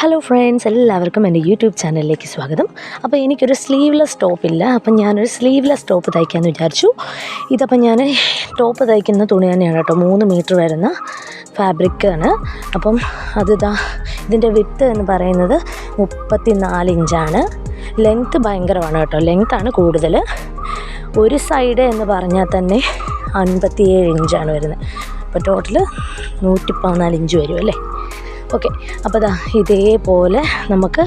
Hello friends എല്ലാവർക്കും എന്റെ YouTube ചാനലിലേക്ക് സ്വാഗതം. അപ്പോൾ എനിക്കൊരു സ്ലീവ്ലെസ് ടോപ്പില്ല അപ്പം ഞാനൊരു സ്ലീവ്ലെസ് ടോപ്പ് തയ്ക്കാമെന്ന് വിചാരിച്ചു. ഇതപ്പം ഞാൻ ടോപ്പ് തയ്ക്കുന്ന തുണി തന്നെയാണ് കേട്ടോ. മൂന്ന് മീറ്റർ വരുന്ന ഫാബ്രിക്കാണ് അപ്പം അത് ഇതാ ഇതിന്റെ വിത്ത് എന്ന് പറയുന്നത് മുപ്പത്തി നാല് ഇഞ്ചാണ് ലെങ്ത്ത് ഭയങ്കരമാണ് കേട്ടോ. ലെങ്ത്താണ് കൂടുതൽ. ഒരു സൈഡ് എന്ന് പറഞ്ഞാൽ തന്നെ അൻപത്തിയേഴ് ഇഞ്ചാണ് വരുന്നത്. അപ്പോൾ ടോട്ടൽ നൂറ്റി പതിനാല് ഇഞ്ച് വരും അല്ലേ? ഓക്കെ. അപ്പോൾ ഇതാ ഇതേപോലെ നമുക്ക്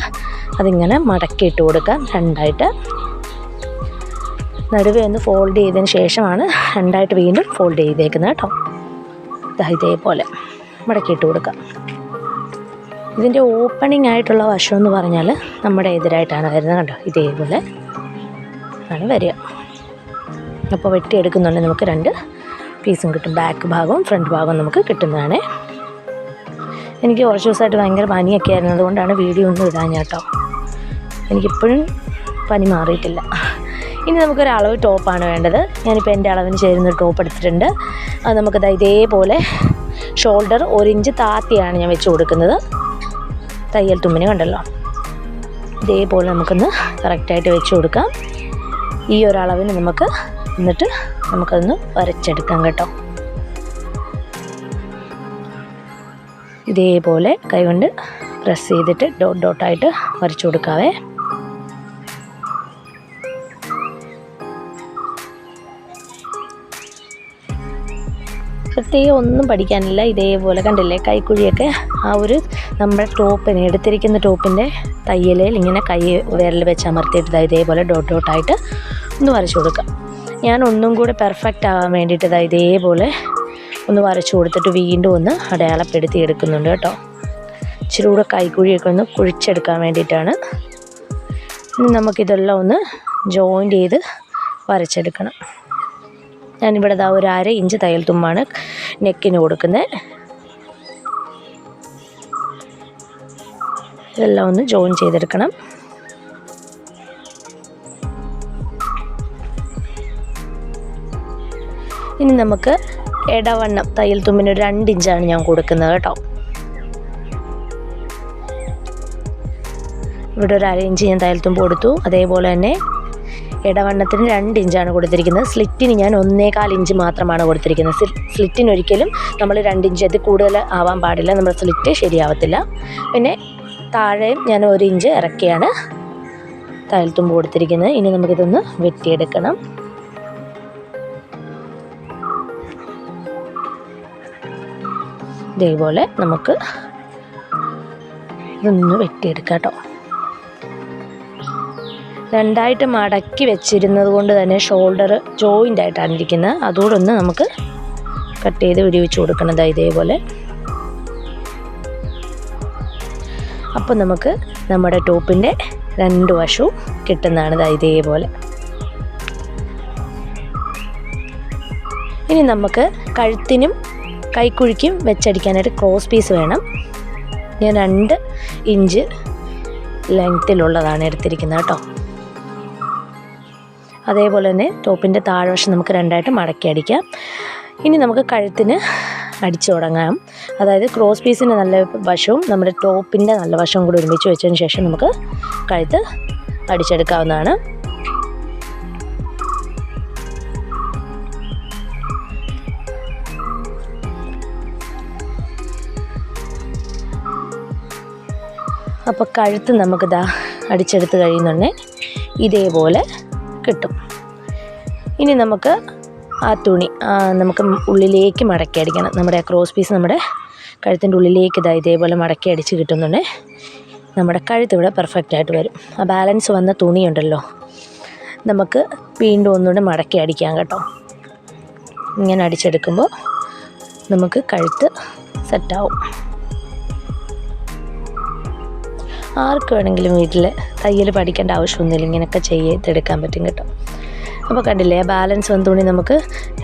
അതിങ്ങനെ മടക്കിയിട്ട് കൊടുക്കാം. രണ്ടായിട്ട് നടുവേ ഒന്ന് ഫോൾഡ് ചെയ്തതിന് ശേഷമാണ് രണ്ടായിട്ട് വീണ്ടും ഫോൾഡ് ചെയ്തേക്കുന്നത് കേട്ടോ. ഇതാ ഇതേപോലെ മടക്കിയിട്ട് കൊടുക്കാം. ഇതിന്റെ ഓപ്പണിംഗ് ആയിട്ടുള്ള വശം എന്ന് പറഞ്ഞാൽ നമ്മുടെ എതിരായിട്ടാണ് വരുന്നത് കണ്ടോ? ഇതേപോലെ ആണ് വരിക. അപ്പോൾ വെട്ടിയെടുക്കുന്നുണ്ടെങ്കിൽ നമുക്ക് രണ്ട് പീസും കിട്ടും. ബാക്ക് ഭാഗവും ഫ്രണ്ട് ഭാഗവും നമുക്ക് കിട്ടുന്നതാണ്. എനിക്ക് കുറച്ച് ദിവസമായിട്ട് ഭയങ്കര പനിയൊക്കെ ആയിരുന്നു. അതുകൊണ്ടാണ് വീഡിയോ ഒന്നും ഇടാൻ കേട്ടോ. എനിക്കിപ്പോഴും പനി മാറിയിട്ടില്ല. ഇനി നമുക്കൊരു അളവ് ടോപ്പാണ് വേണ്ടത്. ഞാനിപ്പോൾ എന്റെ അളവിന് ചേരുന്ന ടോപ്പ് എടുത്തിട്ടുണ്ട്. അത് നമുക്കത് ഇതേപോലെ ഷോൾഡർ ഒരു ഇഞ്ച് താത്തിയാണ് ഞാൻ വെച്ച് കൊടുക്കുന്നത്. തയ്യൽ തുമ്മിന് കണ്ടല്ലോ. ഇതേപോലെ നമുക്കൊന്ന് കറക്റ്റായിട്ട് വെച്ച് കൊടുക്കാം. ഈ ഒരളവിന് നമുക്ക് എന്നിട്ട് നമുക്കതൊന്ന് വരച്ചെടുക്കാം കേട്ടോ. ഇതേപോലെ കൈകൊണ്ട് പ്രസ് ചെയ്തിട്ട് ഡോട്ട് ഡോട്ടായിട്ട് വരച്ചു കൊടുക്കാവേ. പ്രത്യേകം ഒന്നും പഠിക്കാനില്ല. ഇതേപോലെ കണ്ടില്ലേ കൈക്കുഴിയൊക്കെ? ആ ഒരു നമ്മുടെ ടോപ്പിന് എടുത്തിരിക്കുന്ന ടോപ്പിന്റെ തയ്യലിൽ ഇങ്ങനെ കൈ വിരൽ വെച്ച് അമർത്തിയിട്ട് ഇതേപോലെ ഡോട്ട് ഡോട്ടായിട്ട് ഒന്ന് വരച്ചു കൊടുക്കാം. ഞാൻ ഒന്നും കൂടെ പെർഫെക്റ്റ് ആവാൻ വേണ്ടിയിട്ട് ഇതേപോലെ ഒന്ന് വരച്ചു കൊടുത്തിട്ട് വീണ്ടും ഒന്ന് അടയാളപ്പെടുത്തി എടുക്കുന്നുണ്ട് കേട്ടോ. ഇച്ചിരി കൂടെ കൈക്കുഴിയൊക്കെ ഒന്ന് കുഴിച്ചെടുക്കാൻ വേണ്ടിയിട്ടാണ്. ഇനി നമുക്കിതെല്ലാം ഒന്ന് ജോയിന്റ് ചെയ്ത് വരച്ചെടുക്കണം. ഞാനിവിടെ ഇതാ ഒരു അര ഇഞ്ച് തയ്യൽ തുമ്പാണ് നെക്കിന് കൊടുക്കുന്നത് ഇതെല്ലാം ഒന്ന് ജോയിൻ ചെയ്തെടുക്കണം. ഇനി നമുക്ക് ഇടവണ്ണം തയ്യൽ തുമ്പിന് ഒരു രണ്ട് ഇഞ്ചാണ് ഞാൻ കൊടുക്കുന്നത് കേട്ടോ. ഇവിടെ ഒരു അര ഇഞ്ച് ഞാൻ തയ്യൽ തുമ്പ് കൊടുത്തു. അതേപോലെ തന്നെ ഇടവണ്ണത്തിന് രണ്ട് ഇഞ്ചാണ് കൊടുത്തിരിക്കുന്നത്. സ്ലിറ്റിന് ഞാൻ ഒന്നേകാൽ ഇഞ്ച് മാത്രമാണ് കൊടുത്തിരിക്കുന്നത്. സ്ലിറ്റിന് ഒരിക്കലും നമ്മൾ രണ്ട് ഇഞ്ച് അത് കൂടുതൽ ആവാൻ പാടില്ല. നമ്മുടെ സ്ലിറ്റ് ശരിയാവത്തില്ല. പിന്നെ താഴെയും ഞാൻ ഒരു ഇഞ്ച് ഇറക്കിയാണ് തയ്യൽ തുമ്പ് കൊടുത്തിരിക്കുന്നത്. ഇനി നമുക്കിതൊന്ന് വെട്ടിയെടുക്കണം. ഇതേപോലെ നമുക്ക് ഇതൊന്ന് വെട്ടിയെടുക്കാം കേട്ടോ രണ്ടായിട്ട് മടക്കി വെച്ചിരുന്നത് കൊണ്ട് തന്നെ ഷോൾഡർ ജോയിന്റ് ആയിട്ടാണ് ഇരിക്കുന്നത്. അതുകൂടെ ഒന്ന് നമുക്ക് കട്ട് ചെയ്ത് വിടിവെച്ച് കൊടുക്കണത് ഇതേപോലെ. അപ്പോൾ നമുക്ക് നമ്മുടെ ടോപ്പിന്റെ രണ്ട് വശവും കിട്ടുന്നതാണ്. ഇതേപോലെ. ഇനി നമുക്ക് കഴുത്തിനും കൈക്കുഴിക്കും വെച്ചടിക്കാനായിട്ട് ക്രോസ് പീസ് വേണം. ഞാൻ രണ്ട് ഇഞ്ച് ലെങ്ത്തിലുള്ളതാണ് എടുത്തിരിക്കുന്നത് കേട്ടോ. അതേപോലെ തന്നെ ടോപ്പിന്റെ താഴ്വശം നമുക്ക് രണ്ടായിട്ട് മടക്കി അടിക്കാം. ഇനി നമുക്ക് കഴുത്തിന് അടിച്ചു തുടങ്ങാം. അതായത് ക്രോസ് പീസിന്റെ നല്ല വശവും നമ്മുടെ ടോപ്പിന്റെ നല്ല വശവും കൂടി ഒരുമിച്ച് വെച്ചതിന് ശേഷം നമുക്ക് കഴുത്ത് അടിച്ചെടുക്കാവുന്നതാണ്. അപ്പോൾ കഴുത്ത് നമുക്ക് ദാ അടിച്ചെടുത്ത് കഴിയുന്നുണ്ടേ. ഇതേപോലെ കിട്ടും. ഇനി നമുക്ക് ആ തുണി നമുക്ക് ഉള്ളിലേക്ക് മടക്കി അടിക്കണം. നമ്മുടെ ക്രോസ് പീസ് നമ്മുടെ കഴുത്തിന്റെ ഉള്ളിലേക്ക് ഇതാ ഇതേപോലെ മടക്കി അടിച്ച് കിട്ടുന്നുണ്ടേ. നമ്മുടെ കഴുത്ത് ഇവിടെ പെർഫെക്റ്റ് ആയിട്ട് വരും. ആ ബാലൻസ് വന്ന തുണിയുണ്ടല്ലോ നമുക്ക് വീണ്ടും ഒന്നുകൂടെ മടക്കി അടിക്കാം കേട്ടോ. ഇങ്ങനെ അടിച്ചെടുക്കുമ്പോൾ നമുക്ക് കഴുത്ത് സെറ്റാവും ആർക്ക് വേണമെങ്കിലും വീട്ടിൽ തയ്യൽ പഠിക്കേണ്ട ആവശ്യമൊന്നുമില്ല. ഇങ്ങനെയൊക്കെ ചെയ്തെടുക്കാൻ പറ്റും കേട്ടോ. അപ്പോൾ കണ്ടില്ലേ ബാലൻസ് വന്ന തുണി നമുക്ക്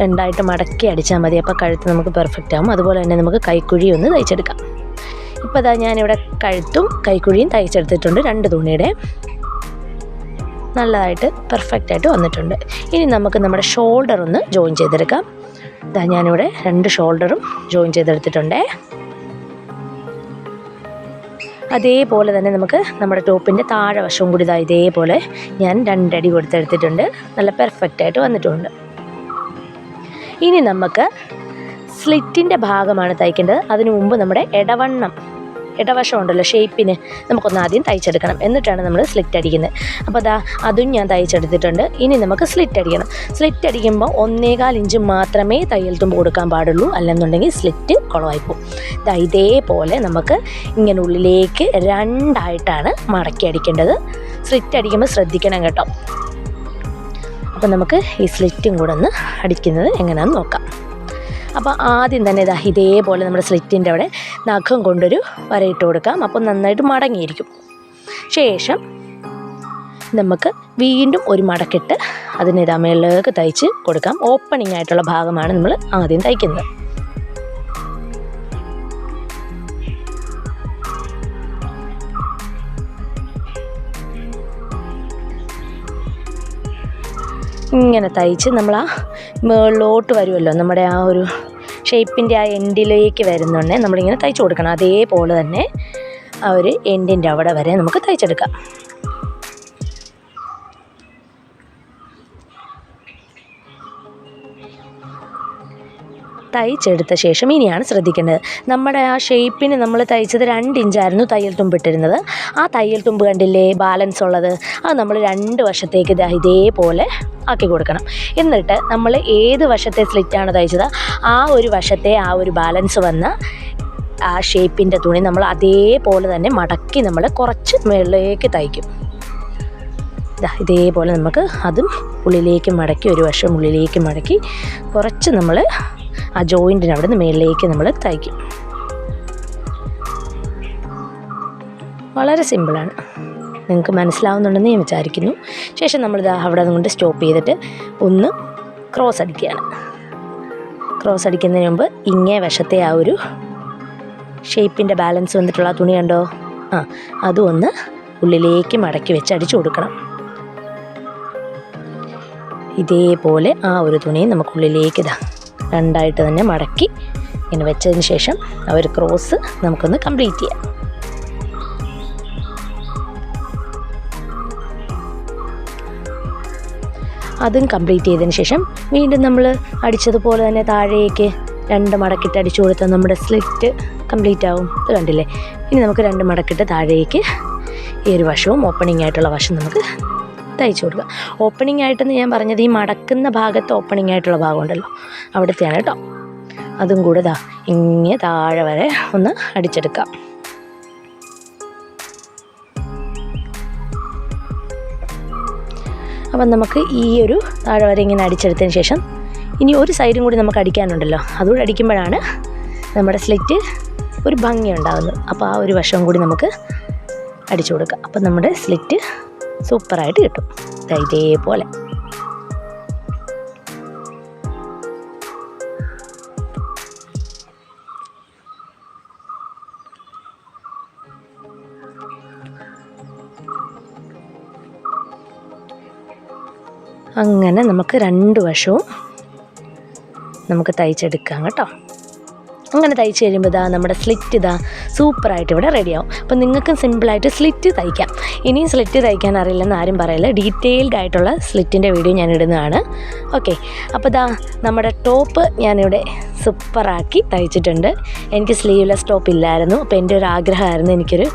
രണ്ടായിട്ട് മടക്കി അടിച്ചാൽ മതി. അപ്പോൾ കഴുത്ത് നമുക്ക് പെർഫെക്റ്റ് ആകും അതുപോലെ തന്നെ നമുക്ക് കൈക്കുഴി ഒന്ന് തയ്ച്ചെടുക്കാം. ഇപ്പോൾ അതാ ഞാനിവിടെ കഴുത്തും കൈക്കുഴിയും തയ്ച്ചെടുത്തിട്ടുണ്ട്. രണ്ട് തുണിയുടെ നല്ലതായിട്ട് പെർഫെക്റ്റ് ആയിട്ട് വന്നിട്ടുണ്ട്. ഇനി നമുക്ക് നമ്മുടെ ഷോൾഡർ ഒന്ന് ജോയിൻ ചെയ്തെടുക്കാം. ഇതാ ഞാനിവിടെ രണ്ട് ഷോൾഡറും ജോയിൻ ചെയ്തെടുത്തിട്ടുണ്ടേ. അതേപോലെ തന്നെ നമുക്ക് നമ്മുടെ ടോപ്പിന്റെ താഴെ വശവും കൂടി ഇതാ ഇതേപോലെ ഞാൻ രണ്ടടി കൊടുത്തെടുത്തിട്ടുണ്ട്. നല്ല പെർഫെക്റ്റ് ആയിട്ട് വന്നിട്ടുണ്ട്. ഇനി നമുക്ക് സ്ലിറ്റിന്റെ ഭാഗമാണ് തയ്ക്കേണ്ടത്. അതിനു മുമ്പ് നമ്മുടെ ഇടവണ്ണം ഇടവശം ഉണ്ടല്ലോ ഷേപ്പിന് നമുക്കൊന്ന് ആദ്യം തയ്ച്ചെടുക്കണം. എന്നിട്ടാണ് നമ്മൾ സ്ലിറ്റ് അടിക്കുന്നത്. അപ്പോൾ അതാ അതും ഞാൻ തയ്ച്ചെടുത്തിട്ടുണ്ട്. ഇനി നമുക്ക് സ്ലിറ്റ് അടിക്കണം സ്ലിറ്റ് അടിക്കുമ്പോൾ ഒന്നേകാൽ ഇഞ്ച് മാത്രമേ തയ്യൽ തുമ്പ് കൊടുക്കാൻ പാടുള്ളൂ. അല്ലെന്നുണ്ടെങ്കിൽ സ്ലിറ്റ് കുളമായിപ്പോവും ഇതാ ഇതേപോലെ നമുക്ക് ഇങ്ങനെ ഉള്ളിലേക്ക് രണ്ടായിട്ടാണ് മടക്കി അടിക്കേണ്ടത്. സ്ലിറ്റ് അടിക്കുമ്പോൾ ശ്രദ്ധിക്കണം കേട്ടോ. അപ്പോൾ നമുക്ക് ഈ സ്ലിറ്റും കൂടെ ഒന്ന് അടിക്കുന്നത് എങ്ങനെയാണെന്ന് നോക്കാം. അപ്പോൾ ആദ്യം തന്നെ ഇതാ ഇതേപോലെ നമ്മുടെ സ്ലിറ്റിന്റെ അവിടെ നഖം കൊണ്ടൊരു വരയിട്ട് കൊടുക്കാം. അപ്പോൾ നന്നായിട്ട് മടങ്ങിയിരിക്കും. ശേഷം നമുക്ക് വീണ്ടും ഒരു മടക്കിട്ട് അതിന് ഇതാ മേളിലേക്ക് തയ്ച്ച് കൊടുക്കാം. ഓപ്പണിംഗ് ആയിട്ടുള്ള ഭാഗമാണ് നമ്മൾ ആദ്യം തയ്ക്കുന്നത്. ഇങ്ങനെ തയ്ച്ച് നമ്മൾ ആ മുകളിലോട്ട് വരുമല്ലോ. നമ്മുടെ ആ ഒരു ഷേപ്പിന്റെ ആ എൻഡിലേക്ക് വരുന്നുണ്ടെങ്കിൽ നമ്മളിങ്ങനെ തയ്ച്ചു കൊടുക്കണം. അതേപോലെ തന്നെ ആ ഒരു എൻഡിന്റെ അവിടെ വരെ നമുക്ക് തയ്ച്ചെടുക്കാം. തയ്ച്ചെടുത്ത ശേഷം ഇനിയാണ് ശ്രദ്ധിക്കേണ്ടത്. നമ്മുടെ ആ ഷേപ്പിന് നമ്മൾ തയ്ച്ചത് രണ്ട് ഇഞ്ചായിരുന്നു തയ്യൽ തുമ്പിട്ടിരുന്നത്. ആ തയ്യൽ തുമ്പ് കണ്ടില്ലേ? ബാലൻസ് ഉള്ളത്. അത് നമ്മൾ രണ്ട് വശത്തേക്ക് ഇതേപോലെ ആക്കി കൊടുക്കണം. എന്നിട്ട് നമ്മൾ ഏത് വശത്തെ സ്ലിറ്റാണ് തയ്ച്ചത്? ആ ഒരു വശത്തെ ആ ഒരു ബാലൻസ് വന്ന് ആ ഷേപ്പിന്റെ തുണി നമ്മൾ അതേപോലെ തന്നെ മടക്കി നമ്മൾ കുറച്ച് മുകളിലേക്ക് തയ്ക്കും. ഇതേപോലെ നമുക്ക് അതും ഉള്ളിലേക്ക് മടക്കി ഒരു വശം ഉള്ളിലേക്ക് മടക്കി കുറച്ച് നമ്മൾ ആ ജോയിന്റിന് അവിടെ നിന്ന് മേളിലേക്ക് നമ്മൾ തയ്ക്കും. വളരെ സിമ്പിളാണ് നിങ്ങൾക്ക് മനസ്സിലാവുന്നുണ്ടെന്ന് ഞാൻ വിചാരിക്കുന്നു. ശേഷം നമ്മളിത് അവിടെ കൊണ്ട് സ്റ്റോപ്പ് ചെയ്തിട്ട് ഒന്ന് ക്രോസ് അടിക്കുകയാണ്. ക്രോസ് അടിക്കുന്നതിന് മുമ്പ് ഇങ്ങേ വശത്തെ ആ ഒരു ഷേപ്പിന്റെ ബാലൻസ് വന്നിട്ടുള്ള തുണി കണ്ടോ? ആ അതും ഒന്ന് ഉള്ളിലേക്ക് മടക്കി വെച്ച് അടിച്ചു കൊടുക്കണം. ഇതേപോലെ ആ ഒരു തുണിയും നമുക്കുള്ളിലേക്ക് ഇതാ രണ്ടായിട്ട് തന്നെ മടക്കി ഇങ്ങനെ വെച്ചതിന് ശേഷം ആ ഒരു ക്രോസ് നമുക്കൊന്ന് കംപ്ലീറ്റ് ചെയ്യാം. അതും കംപ്ലീറ്റ് ചെയ്തതിന് ശേഷം വീണ്ടും നമ്മൾ അടിച്ചതുപോലെ തന്നെ താഴേക്ക് രണ്ട് മടക്കിട്ട് അടിച്ചു കൊടുത്താൽ നമ്മുടെ സ്ലിറ്റ് കംപ്ലീറ്റ് ആവും. ഇത് കണ്ടില്ലേ? ഇനി നമുക്ക് രണ്ട് മടക്കിട്ട് താഴേക്ക് ഈ ഒരു വശവും ഓപ്പണിംഗ് ആയിട്ടുള്ള വശം നമുക്ക് തയ്ച്ചു കൊടുക്കുക ഓപ്പണിംഗ് ആയിട്ടെന്ന് ഞാൻ പറഞ്ഞത് ഈ മടക്കുന്ന ഭാഗത്ത് ഓപ്പണിംഗ് ആയിട്ടുള്ള ഭാഗമുണ്ടല്ലോ. അവിടുത്തെയാണ് കേട്ടോ അതും കൂടെ ദാ ഇങ്ങനെ താഴെ വരെ ഒന്ന് അടിച്ചെടുക്കാം. അപ്പം നമുക്ക് ഈ ഒരു താഴെ വരെ ഇങ്ങനെ അടിച്ചെടുത്തതിന് ശേഷം ഇനി ഒരു സൈഡും കൂടി നമുക്ക് അടിക്കാനുണ്ടല്ലോ. അതുകൂടി അടിക്കുമ്പോഴാണ് നമ്മുടെ സ്ലിറ്റ് ഒരു ഭംഗി ഉണ്ടാകുന്നത് അപ്പോൾ ആ ഒരു വശവും കൂടി നമുക്ക് അടിച്ചു കൊടുക്കാം അപ്പം നമ്മുടെ സ്ലിറ്റ് സൂപ്പറായിട്ട് കിട്ടും. ഇതേപോലെ. അങ്ങനെ നമുക്ക് രണ്ട് വശവും നമുക്ക് തയ്ച്ചെടുക്കാം കേട്ടോ. അങ്ങനെ തയ്ച്ച് കഴിയുമ്പോൾ ഇതാ നമ്മുടെ സ്ലിറ്റ് ഇതാ സൂപ്പറായിട്ട് ഇവിടെ റെഡിയാവും അപ്പോൾ നിങ്ങൾക്കും സിമ്പിളായിട്ട് സ്ലിറ്റ് തയ്ക്കാം. ഇനിയും സ്ലിറ്റ് തയ്ക്കാൻ അറിയില്ലെന്ന് ആരും പറയില്ല. ഡീറ്റെയിൽഡ് ആയിട്ടുള്ള സ്ലിറ്റിന്റെ വീഡിയോ ഞാൻ ഇടുന്നതാണ്. ഓക്കെ അപ്പോൾ ഇതാ നമ്മുടെ ടോപ്പ് ഞാനിവിടെ സൂപ്പറാക്കി തയ്ച്ചിട്ടുണ്ട്. എനിക്ക് സ്ലീവ്ലെസ് ടോപ്പ് ഇല്ലായിരുന്നു. അപ്പോൾ എന്റെ ഒരു ആഗ്രഹമായിരുന്നു എനിക്കൊരു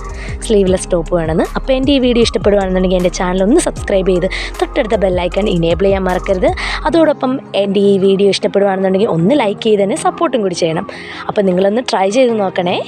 സ്ലീവ്ലെസ് ടോപ്പ് വേണമെന്ന്. അപ്പോൾ എന്റെ ഈ വീഡിയോ ഇഷ്ടപ്പെടുകയാണെന്നുണ്ടെങ്കിൽ എന്റെ ചാനൽ ഒന്ന് സബ്സ്ക്രൈബ് ചെയ്ത് തൊട്ടടുത്ത ബെല്ലൈക്കൺ ഇനേബിൾ ചെയ്യാൻ മറക്കരുത്. അതോടൊപ്പം എന്റെ ഈ വീഡിയോ ഇഷ്ടപ്പെടുകയാണെന്നുണ്ടെങ്കിൽ ഒന്ന് ലൈക്ക് ചെയ്ത് തന്നെ സപ്പോർട്ടും കൂടി ചെയ്യണം. അപ്പോൾ നിങ്ങളൊന്ന് ട്രൈ ചെയ്ത് നോക്കണേ.